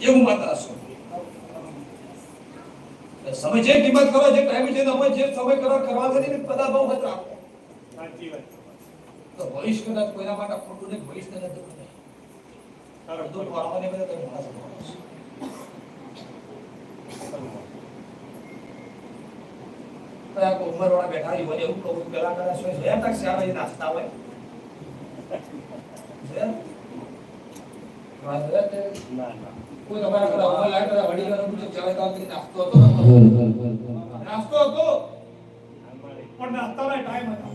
એવું માતા સમય જે કિંમત કરો જે ટાઈમ છે તમે જે સમય કરો કરવા કરી બધા બહુ વખત રાખો સાચી વાત. તો ભવિષ્ય કદાચ કોઈના માટે ખોટું નહીં ભવિષ્ય કદાચ દુઃખ નહીં તારું દુઃખ વાળવાને બધા તમે માણસ. તો ઉંમરવાળા બેઠા હોય મને એવું કહું પેલા કદાચ હોય? જોયા? તક શ્યામ એ નાસ્તા હોય કોઈ તમારા ઉંમર લાગે પૂછે ચાલે તો નાસ્તો હતો નાસ્તો હતો? પણ નાસ્તાનો ટાઈમ હતો.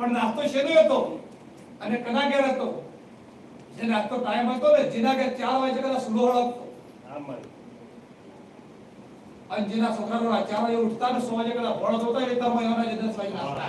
પણ નાસ્તો શેનો હતો? અને કના ઘેર હતો? જે નાસ્તો ટાઈમ હતો ને જેના ઘેર ચાર વાગે કદાચ સુલો હતો. આ અને જેના છોકરાનો આ ચાર વાગે ઉઠતા ને સો વાગે કદાચ ભણતો હતો એ તમે એના જે દસ વાગે નાસ્તા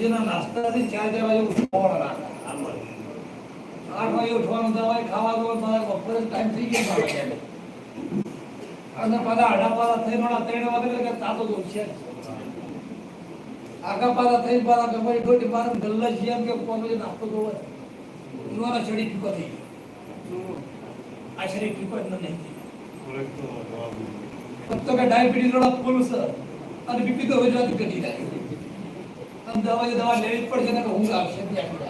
જેના નાસ્તાથી ચાર ચાર વાગે ઉઠવાના આઠ વાગે. ઉઠવાનું દવાઈ ખાવાનું મારે બપોરે ટાઈમ થઈ ગયો. અને પાછા આડા પાડા થઈ ઓલા ત્રણ વાગે એટલે તાતો તો છે આગા પાડા થઈ પાછા ગમે ગોટી મારે ગલ્લા છે એમ કે જે નાસ્તો તો હોય. એનો શરીર ફીકો થઈ આ શરીર ફીકો જ નહીં ફક્ત કે ડાયાબિટીસ વાળા ફૂલ સર અને બીપી તો રોજવાથી ઘટી જાય દવા એ દવા લેવી જ પડશે ને ઊંઘ આવશે ત્યાં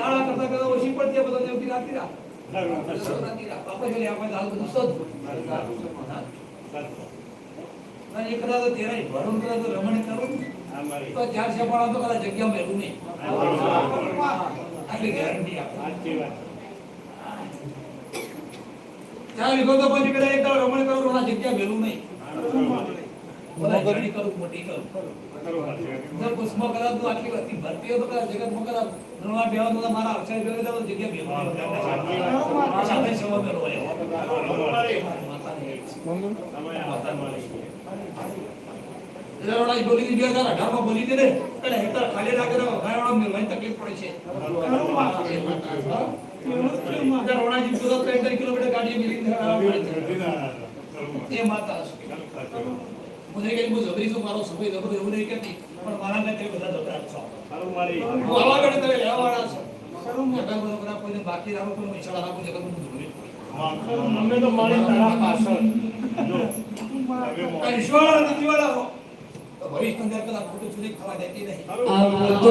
જ? તાળા કરતા કરતા ઓછી પડતી હોય બધા દેવતી રાત્રે આવો. આપણે આપણે હાલ બધું સદ ના, એ કદાચ તેરે ભરણ કદાચ રમણ કરું. તો ચાર તો કદાચ જગ્યા મેળવું નહીં. આટલી ગેરંટી આપો. વાત. ચાર વીઘો પછી કદાચ એક રમણ કરું જગ્યા મેળવું નહીં. મોટી બોલી દે એટલે હેક્ટર ખાલી રાખે તો તકલીફ પડે છે. રણાજી કિલોમીટર ગાડી. એ માતા. મને કઈ બહુ જબરી છું મારો સમય જબરો એવું નહીં કરતી પણ મારા ને તે બધા જબરા છો. હું આવા તમે લેવા વાળા છો જગત બધો બધા કોઈને બાકી રાખો કોઈ ઈચ્છા રાખો જગત અમે તો મારી તારા પાછળ. જો ઈશ્વર નથી વાળા તો ભવિષ્ય અંદર કદાચ ખોટું સુધી ખાવા દેતી નહીં. આમ તો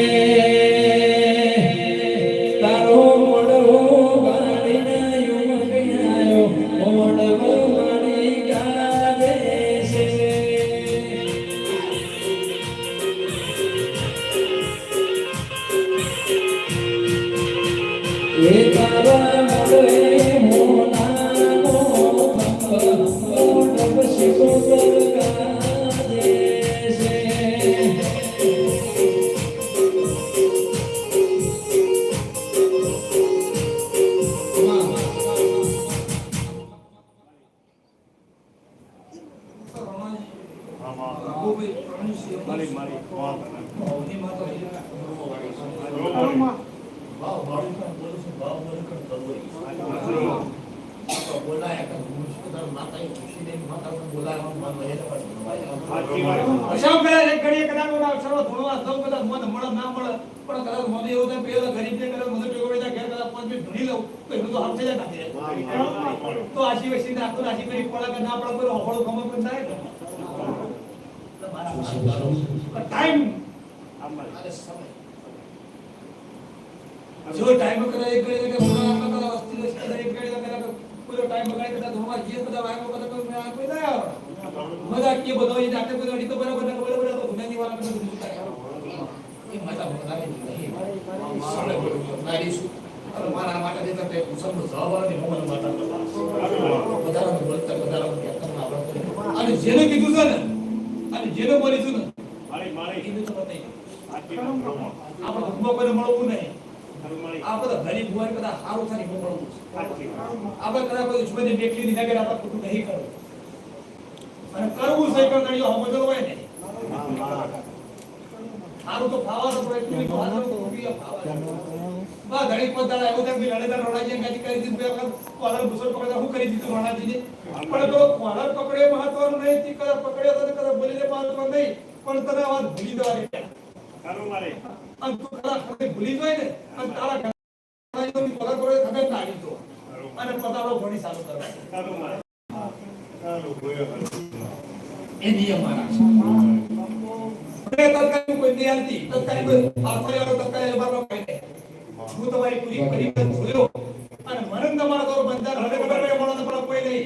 ભાવ ભાવ બોલાયા કર હું માતા ખુશી માતા પણ મન વહે તો અશાવ કદાચ એક ઘડીએ કદાચ ઓલા અક્ષરો ધોળવા દઉં કદાચ મને મળે ના મળે. પણ કદાચ મને એવું થાય પેલો ગરીબ ને કદાચ મને પેલો બેટા ઘેર કદાચ પાંચ મિનિટ ભણી લઉં તો એટલું તો હાથ થઈ જાય તો આશી વસી ને આખું આશી કરી પડે કે ના પડે કોઈ હોફળો ગમે પણ થાય ને. તો મારા પણ ટાઈમ અને સમય. જો ટાઈમ કરે એક ઘડી કે મોડા આપણા વસ્તી કરે એક ઘડી કરે પૂરો ટાઈમ બગાડી કરતા ધોવા જે બધા વાયકો બધા કોઈ મેં આ કોઈ ના મજા કે બધો એ જાતે બધો અડી તો બરાબર ને બરાબર તો ગુનાની વાળા બધું થાય. એ મજા ભોગાવે નહીં સરળ નારી શું? મારા માટે દેતા તે સમજો જવાબ નહીં હું મને માતા વધારે બોલતા વધારે કહેતા ના આવડતું અને જેને કીધું છે ને અને જેને બોલીશું ને મારી મારી. કીધું તો બતાવી આપણે ધર્મ કોઈને મળવું નહીં. મારી કોલર પકડ્યા હું કરી દીધું રોડાજીને પણ તો કોલર પકડ્યો મહત્વનું નહીં, તી કદાચ પકડ્યો તો ને કદાચ બોલી દે મહત્વ નહીં, પણ તને વાત ભૂલી દેવાની સારું મારી. તું કદાચ ખબર ભૂલી જાય ને અને તારા ઘરના જો કોલર ખબર ના આવી તો અને પતાડો ઘણી સારું કરવા સારું મારી. સારું બોલ્યો એ નિયમ મારા છે. મને કોઈ નહીં હાલતી. કોઈ બારનો હું તમારી પૂરી પરિવાર જોયો. અને મને તમારા તો બંધાર હવે ખબર પડે મળો તો કોઈ નહીં.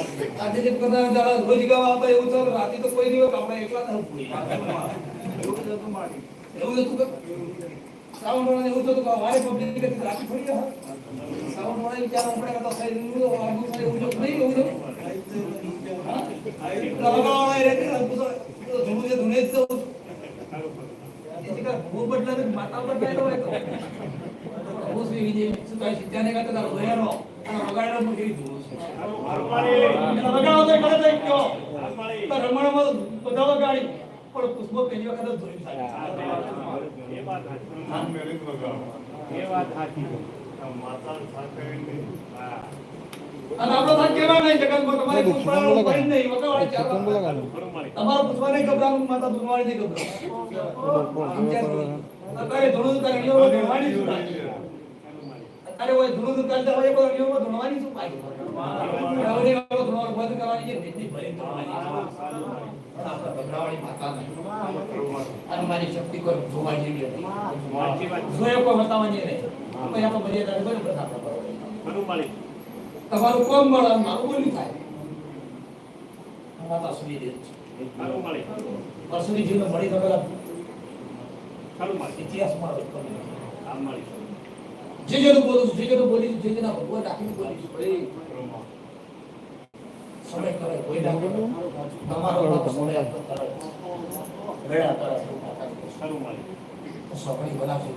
આજે યાદ છે. આજે જે બધા દાડા રોજ ગાવા આપણે એવું થયું રાતે તો કોઈ નહીં હોય કે આપણે એકલા થવું પડે. એવું હતું કે શ્રાવણ મહિનાને એવું થતું કે વારે public કે રાતે થોડી હોય. શ્રાવણ મહિનાને વિચાર આપણે કરતા શરીરનું આગું થાય એવું જો નહીં એવું જો. હા? પેલા વગાડવાળા એ રહેતે ને, પૂછો, તો ધૂળું છે, ધૂળે જ જવું. એથી કાંઈ ભૂ બદલાય તો માતા બદલાય હોય તો. ભૂ શું એવી જે શું કાંઈ સિદ્ધાને કાંઈ તો પણ વગાડો વગાડી પુષ્પો પહેલી વખત ધોઈ થાય. એ વાત સાચી. વગાડો. માતા સાથે અને આપણો થાક કેવા નહીં જગતમાં તમારે પુષ્પાળાનું કોઈ નહીં વગાડવાળી તમારો પુષ્પા નહીં ગભરાવું માતા ધૂળવાળી નહીં ગભરાવું. અત્યારે ધૂળું કરે શું થાય? અરે ઓય ધૂળું તો કરતા હોય પણ એમાં ધૂળવાની શું બંધ કરવાની છે. અને મારી શક્તિ કોઈ જોવા જેવી હતી. સાચી કોઈ બતાવવાની નહીં. કોઈ આપણે મર્યાદા કોઈ બધા આપણે કરવાની. હરમાળી. તમારું કોમ મળે મારું બોલ્યું થાય માતા સુની દે મળી હરમાળી. ઇતિહાસમાં લખેલું છે. જે જેનું બોલું છું જે જેનું બોલી છું જે જેના ભગવાન રાખીને બોલી છું. ભાઈ સમય કરે કોઈ ના તમારો સમય કરે બનાવશે